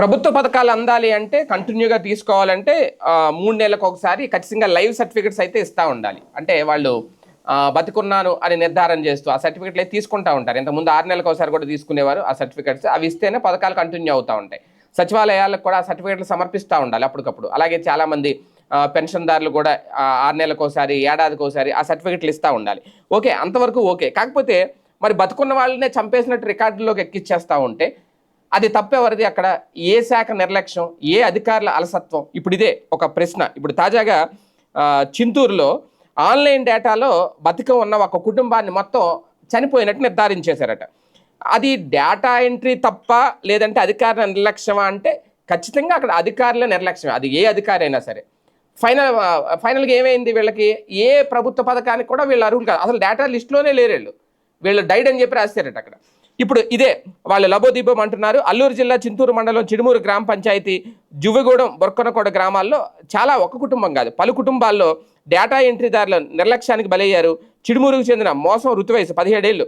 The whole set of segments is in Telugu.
ప్రభుత్వ పథకాలు అందాలి అంటే కంటిన్యూగా తీసుకోవాలంటే మూడు నెలలకు ఒకసారి ఖచ్చితంగా లైవ్ సర్టిఫికెట్స్ అయితే ఇస్తూ ఉండాలి. అంటే వాళ్ళు బతుకున్నాను అని నిర్ధారణ చేస్తూ ఆ సర్టిఫికెట్లు అయితే తీసుకుంటా ఉంటారు. ఇంతకుముందు ఆరు నెలలకు ఒకసారి కూడా తీసుకునేవారు ఆ సర్టిఫికెట్స్. అవి ఇస్తేనే పథకాలు కంటిన్యూ అవుతూ ఉంటాయి. సచివాలయాలకు కూడా ఆ సర్టిఫికెట్లు సమర్పిస్తూ ఉండాలి అప్పటికప్పుడు. అలాగే చాలామంది పెన్షన్దారులు కూడా ఆరు నెలలకు ఒకసారి ఏడాదికి ఒకసారి ఆ సర్టిఫికెట్లు ఇస్తూ ఉండాలి. ఓకే అంతవరకు ఓకే. కాకపోతే మరి బతుకున్న వాళ్ళనే చంపేసినట్టు రికార్డులోకి ఎక్కిచ్చేస్తూ ఉంటే అది తప్పెవరిది అక్కడ ఏ శాఖ నిర్లక్ష్యం ఏ అధికారుల అలసత్వం? ఇప్పుడు ఇదే ఒక ప్రశ్న. ఇప్పుడు తాజాగా చింతూరులో ఆన్లైన్ డేటాలో బతికం ఉన్న ఒక కుటుంబాన్ని మొత్తం చనిపోయినట్టు నిర్ధారించేశారట. అది డేటా ఎంట్రీ తప్ప లేదంటే అధికారుల నిర్లక్ష్యమా అంటే ఖచ్చితంగా అక్కడ అధికారుల నిర్లక్ష్యం అది ఏ అధికారి అయినా సరే. ఫైనల్ ఫైనల్గా ఏమైంది వీళ్ళకి? ఏ ప్రభుత్వ పథకానికి కూడా వీళ్ళు అర్హులు కాదు. అసలు డేటా లిస్టులోనే లేరు వీళ్ళు. వీళ్ళు డైడ్ అని చెప్పి రాస్తారట అక్కడ. ఇప్పుడు ఇదే వాళ్ళు లబోదీపం అంటున్నారు. అల్లూరు జిల్లా చింతూరు మండలం చిడుమూరు గ్రామ పంచాయతీ జువ్వగూడెం బొర్కొనకోడ గ్రామాల్లో చాలా ఒక కుటుంబం కాదు. పలు కుటుంబాల్లో డేటా ఎంట్రీదారుల నిర్లక్ష్యానికి బలయ్యారు. చిడుమూరుకు చెందిన మోసం రుతువయసు పదిహేడేళ్ళు.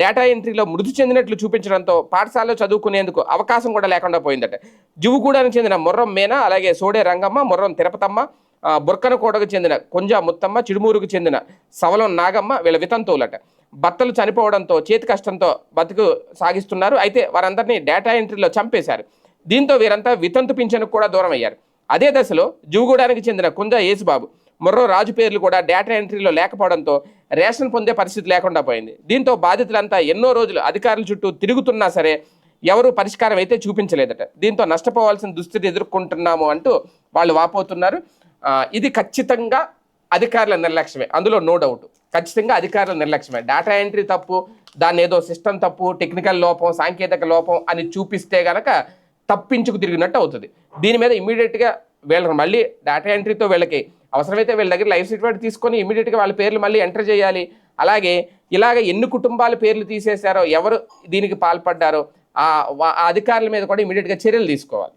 డేటా ఎంట్రీలో మృతి చెందినట్లు చూపించడంతో పాఠశాలలో చదువుకునేందుకు అవకాశం కూడా లేకుండా పోయిందట. జువుగూడానికి చెందిన ముర్రం మేనా అలాగే సోడే రంగమ్మ ముర్రం తిరుపతమ్మ ఆ, బుర్కనకోటకు చెందిన కొంజా ముత్తమ్మ చిడుమూరుకు చెందిన సవలం నాగమ్మ వీళ్ళ వితంతువులట. భర్తలు చనిపోవడంతో చేతి కష్టంతో బతుకు సాగిస్తున్నారు. అయితే వారందరినీ డేటా ఎంట్రీలో చంపేశారు. దీంతో వీరంతా వితంతు పింఛన్కు కూడా దూరం అయ్యారు అదే దశలో జూగూడానికి చెందిన కుంజ యేసుబాబు మొర్రో రాజు పేర్లు కూడా డేటా ఎంట్రీలో లేకపోవడంతో రేషన్ పొందే పరిస్థితి లేకుండా పోయింది. దీంతో బాధితులంతా ఎన్నో రోజులు అధికారుల చుట్టూ తిరుగుతున్నా సరే ఎవరు పరిష్కారం అయితే చూపించలేదట. దీంతో నష్టపోవాల్సిన దుస్థితి ఎదుర్కొంటున్నాము అంటూ వాళ్ళు వాపోతున్నారు. ఇది ఖచ్చితంగా అధికారుల నిర్లక్ష్యమే. అందులో నో డౌట్ ఖచ్చితంగా అధికారుల నిర్లక్ష్యమే. డేటా ఎంట్రీ తప్పు దాన్ని ఏదో సిస్టమ్ తప్పు టెక్నికల్ లోపం సాంకేతిక లోపం అని చూపిస్తే గనక తప్పించుకు తిరిగినట్టు అవుతుంది. దీని మీద ఇమీడియట్గా వీళ్ళకి మళ్ళీ డేటా ఎంట్రీతో వీళ్ళకి అవసరమైతే వీళ్ళ దగ్గర లైఫ్ సర్టిఫికేట్ తీసుకొని ఇమీడియట్గా వాళ్ళ పేర్లు మళ్ళీ ఎంటర్ చేయాలి. అలాగే ఇలాగ ఎన్ని కుటుంబాల పేర్లు తీసేశారో ఎవరు దీనికి పాల్పడ్డారో ఆ ఆ అధికారుల మీద కూడా ఇమీడియట్గా చర్యలు తీసుకోవాలి.